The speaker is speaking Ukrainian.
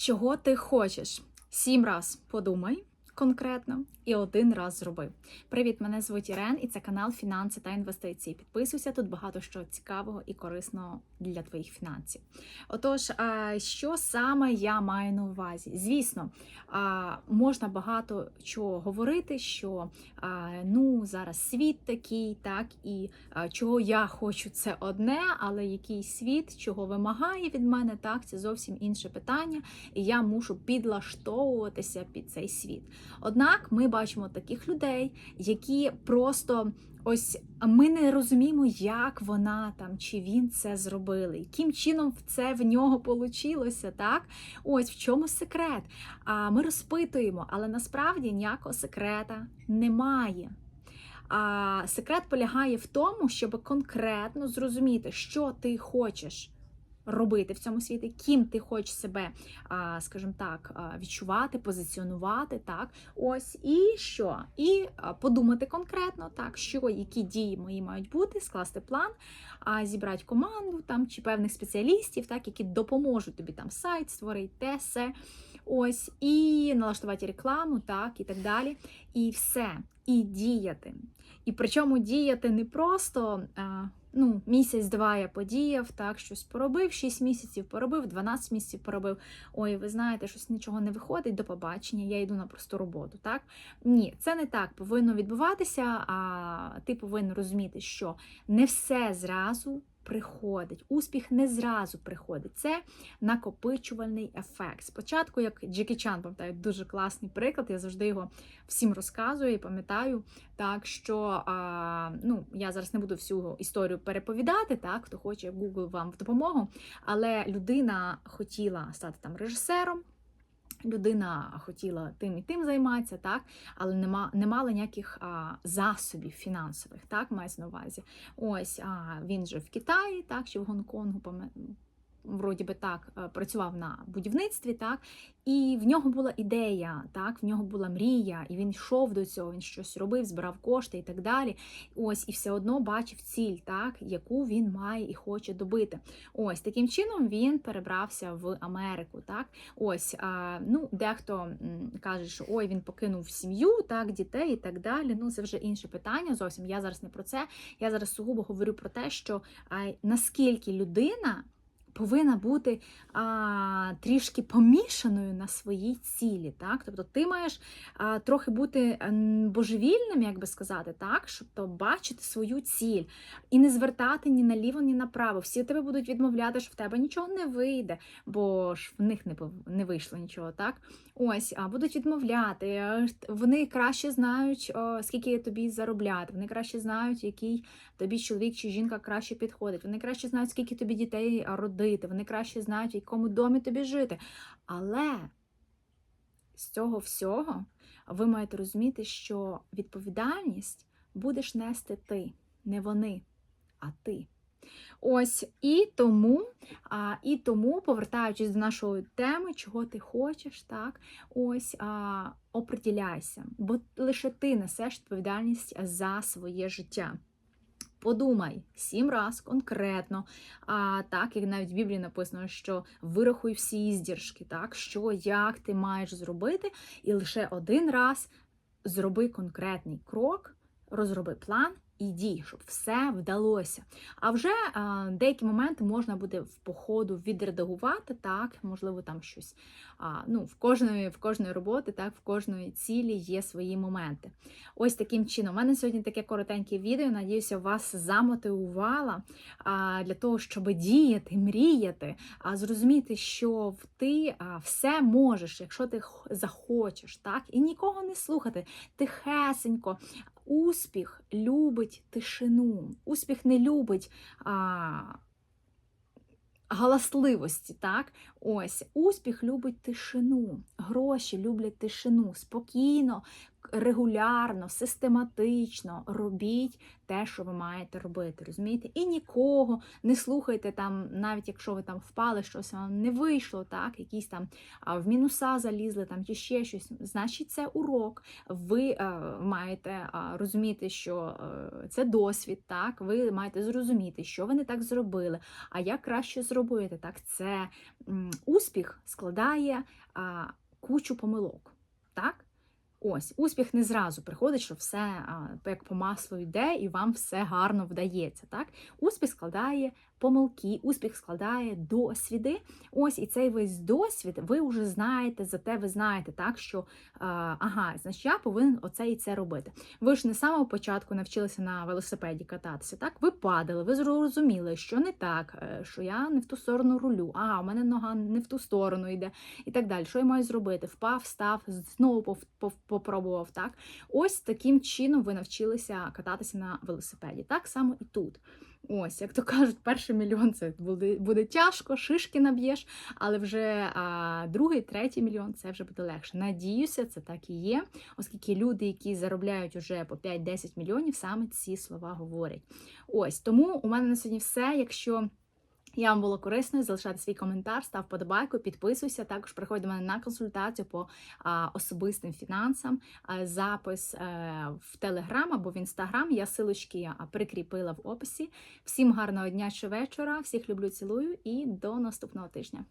Чого ти хочеш? Сім раз подумай конкретно і один раз зроби. Привіт, мене звуть Ірен, і це канал Фінанси та інвестиції. Підписуйся тут багато що цікавого і корисного для твоїх фінансів. Отож, що саме я маю на увазі? Звісно, можна багато чого говорити, що ну зараз світ такий, так і чого я хочу, це одне, але який світ, чого вимагає від мене, так це зовсім інше питання, і я мушу підлаштовуватися під цей світ. Однак ми бачимо таких людей, які просто ось ми не розуміємо, як вона там чи він це зробили, яким чином це в нього получилося, так? Ось в чому секрет. А ми розпитуємо, але насправді ніякого секрета немає. А секрет полягає в тому, щоб конкретно зрозуміти, що ти хочеш робити в цьому світі, ким ти хочеш себе, скажімо так, відчувати, позиціонувати, так, ось і що? І подумати конкретно, так, що, які дії мої мають бути, скласти план, а, зібрати команду там чи певних спеціалістів, так, які допоможуть тобі там сайт створити, те, все. Ось, і налаштувати рекламу, так, і так далі. І все. І діяти. І причому діяти не просто. Ну, місяць-два я подіяв, так, щось поробив, 6 місяців поробив, 12 місяців поробив. Ой, ви знаєте, щось нічого не виходить до побачення, я йду на просту роботу. так? Ні, це не так повинно відбуватися, а ти повинен розуміти, що не все зразу. Приходить, успіх не зразу приходить. Це накопичувальний ефект. Спочатку, як Джекі Чан, пам'ятаю, дуже класний приклад, я завжди його всім розказую і пам'ятаю, так що а, ну, я зараз не буду всю історію переповідати, так, хто хоче, Google вам в допомогу. Але людина хотіла стати там режисером. Людина хотіла тим і тим займатися, так, але нема, не мала ніяких а, засобів фінансових, так, мається на увазі. Ось а, він же в Китаї, так, чи в Гонконгу, вроді би так, е, працював на будівництві, так, і в нього була ідея, так, в нього була мрія, і він йшов до цього, він щось робив, збирав кошти і так далі. Ось, і все одно бачив ціль, так, яку він має і хоче добити. Ось таким чином він перебрався в Америку. Так, ось, ну, дехто каже, що ой, він покинув сім'ю, так, дітей і так далі. Ну, це вже інше питання. Зовсім я зараз не про це. Я зараз сугубо говорю про те, що наскільки людина повинна бути а, трішки помішаною на своїй цілі. Так? Тобто ти маєш а, трохи бути божевільним, як би сказати, так? щоб то бачити свою ціль і не звертати ні наліво, ні направо. Всі тебе будуть відмовляти, що в тебе нічого не вийде, бо ж в них не не вийшло нічого. так? Ось, а будуть відмовляти. Вони краще знають, о, скільки тобі заробляти, вони краще знають, який тобі чоловік чи жінка краще підходить. Вони краще знають, скільки тобі дітей родити, вони краще знають, в якому домі тобі жити. Але з цього всього ви маєте розуміти, що відповідальність будеш нести ти, не вони, а ти. Ось і тому, а, і тому, повертаючись до нашої теми, чого ти хочеш, так, ось а, оприділяйся, бо лише ти несеш відповідальність за своє життя. Подумай сім раз конкретно, а так як навіть в Біблії написано, що вирахуй всі іздержки, так що як ти маєш зробити, і лише один раз зроби конкретний крок, розроби план і дій, щоб все вдалося. А вже а, деякі моменти можна буде в походу відредагувати, так, можливо, там щось. А, ну, В кожної в кожної роботи, так, в кожної цілі є свої моменти. Ось таким чином. У мене сьогодні таке коротеньке відео. Надіюся, вас замотивувала а, для того, щоб діяти, мріяти, а зрозуміти, що ти а, все можеш, якщо ти захочеш, так, і нікого не слухати, тихесенько. Успіх любить тишину. Успіх не любить а, галасливості. так? Ось, Успіх любить тишину. Гроші люблять тишину. Спокійно, регулярно, систематично робіть те, що ви маєте робити. Розумієте? І нікого не слухайте там, навіть якщо ви там впали, щось вам не вийшло, так, якісь там в мінуса залізли там чи ще щось. Значить, це урок. Ви е, маєте е, розуміти, що е, це досвід, так, ви маєте зрозуміти, що ви не так зробили, а як краще зробити. Так, це м, успіх складає а, кучу помилок. Так? Ось, успіх не зразу приходить, що все а, як по маслу йде, і вам все гарно вдається. Так? Успіх складає помилки, успіх складає досвіди. Ось і цей весь досвід ви вже знаєте, зате ви знаєте, так що а, ага, значить я повинен оце і це робити. Ви ж не з самого початку навчилися на велосипеді кататися. Так, ви падали, ви зрозуміли, що не так, е, що я не в ту сторону рулю, а у мене нога не в ту сторону йде, і так далі. Що я маю зробити? Впав, став, знову пов- пов- попробував. Так, ось таким чином ви навчилися кататися на велосипеді. Так само і тут. Ось, як то кажуть, перший мільйон це буде, буде тяжко, шишки наб'єш, але вже а, другий, третій мільйон це вже буде легше. Надіюся, це так і є, оскільки люди, які заробляють уже по 5-10 мільйонів, саме ці слова говорять. Ось тому у мене на сьогодні все. Якщо я вам було корисно, залишайте свій коментар, став подобайку, підписуйся. Також приходь до мене на консультацію по а, особистим фінансам. А, запис а, в Телеграм або в Інстаграм. Я силочки прикріпила в описі. Всім гарного дня чи вечора. Всіх люблю, цілую і до наступного тижня.